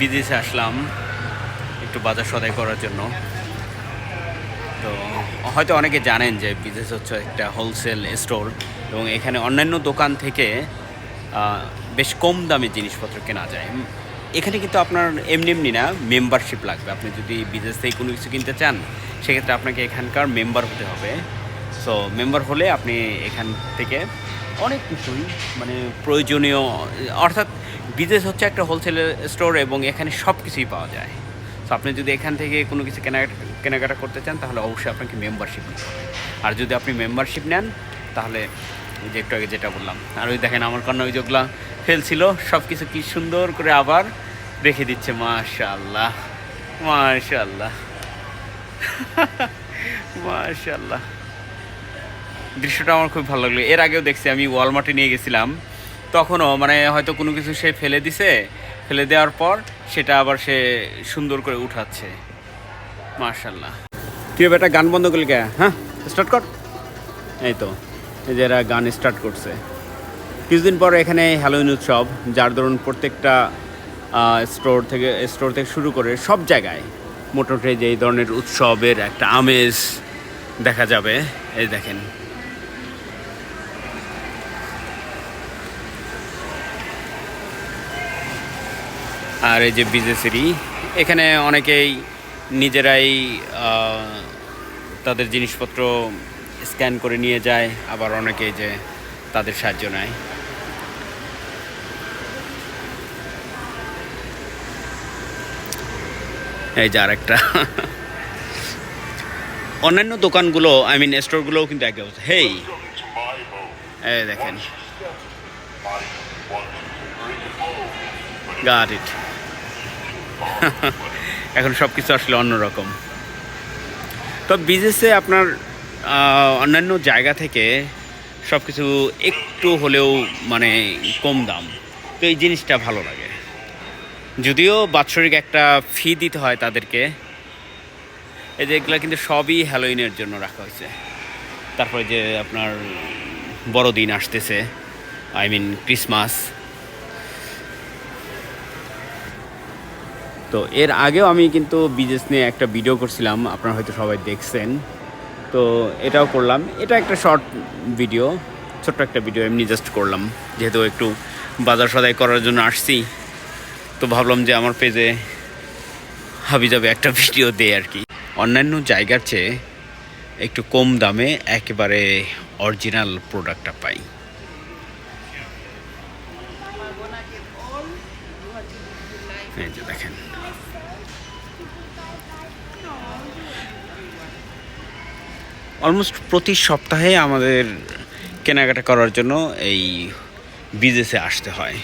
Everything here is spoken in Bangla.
বিদেশে আসলাম একটু বাজার সদাই করার জন্য। তো হয়তো অনেকে জানেন যে বিজনেস হচ্ছে একটা হোলসেল স্টোর এবং এখানে অন্যান্য দোকান থেকে বেশ কম দামে জিনিসপত্র কেনা যায়। এখানে কিন্তু আপনার এমনি এমনি না মেম্বারশিপ লাগবে। আপনি যদি বিদেশ থেকে কোনো কিছু কিনতে চান, সেক্ষেত্রে আপনাকে এখানকার মেম্বার হতে হবে। সো মেম্বার হলে আপনি এখান থেকে অনেক কিছুই মানে প্রয়োজনীয়, অর্থাৎ বিদেশ হচ্ছে একটা হোলসেল স্টোর এবং এখানে সব কিছুই পাওয়া যায়। সো আপনি যদি এখান থেকে কোনো কিছু কেনাকাটা কেনাকাটা করতে চান, তাহলে অবশ্যই আপনাকে মেম্বারশিপ নিতে হবে। আর যদি আপনি মেম্বারশিপ নেন, তাহলে যে একটু আগে যেটা বললাম, আর ওই দেখেন আমার কন্যা ওই যেগুলো ফেলছিল সব কিছু কী সুন্দর করে আবার রেখে দিচ্ছে মাশাল্লাহ মাশাল্লাহ মাশাল্লাহ দৃশ্যটা আমার খুব ভালো লাগল। এর আগেও দেখছি, আমি ওয়ালমার্টে নিয়ে গেছিলাম। তখনও মানে হয়তো কোনো কিছু সে ফেলে দিছে, ফেলে দেওয়ার পর সেটা আবার সে সুন্দর করে উঠাচ্ছে। মার্শাল্লাহ কি বেটা, গান বন্ধ করলি কে? হ্যাঁ? স্টার্ট কর। এই তো, এই যে এরা গান স্টার্ট করছে। কিছুদিন পর এখানে হ্যালোইন উৎসব যার ধরুন প্রত্যেকটা স্টোর থেকে স্টোর থেকে শুরু করে সব জায়গায় মোটামুটি যে এই ধরনের উৎসবের একটা আমেজ দেখা যাবে। এই দেখেন। আর এই যে বিজেসেরই এখানে অনেকেই নিজেরাই তাদের জিনিসপত্র স্ক্যান করে নিয়ে যায়, আবার অনেকেই যে তাদের সাহায্য নেয়। এই যে আরেকটা। অন্যান্য দোকানগুলো আই মিন স্টোরগুলোও কিন্তু একই অবস্থা। হেই! দেখেন। ইট এখন সব কিছু আসলে অন্যরকম তো বিজনেসে আপনার অন্যান্য জায়গা থেকে সব কিছু একটু হলেও মানে কম দাম। তো এই জিনিসটা ভালো লাগে। যদিও বাৎসরিক একটা ফি দিতে হয় তাদেরকে। এই যে এগুলো কিন্তু সবই হ্যালোইনের জন্য রাখা হয়েছে। তারপরে যে আপনার বড়দিন আসতেছে আই মিন ক্রিসমাস তো এর আগেও আমি কিন্তু বিজনেস নিয়ে একটা ভিডিও করছিলাম, আপনারা হয়তো সবাই দেখছেন। তো এটাও করলাম। এটা একটা শর্ট ভিডিও, ছোট্ট একটা ভিডিও, এমনি জাস্ট করলাম। যেহেতু একটু বাজার সদাই করার জন্য আসছি, তো ভাবলাম যে আমার পেজে হাবি যাবে একটা ভিডিও দেয় আর কি। অন্যান্য জায়গার চেয়ে একটু কম দামে একেবারে অরিজিনাল প্রোডাক্টটা পাই। এই যে দেখেন। অলমোস্ট প্রতি সপ্তাহে আমাদের কেনাকাটা করার জন্য এই বিদেশে আসতে হয়।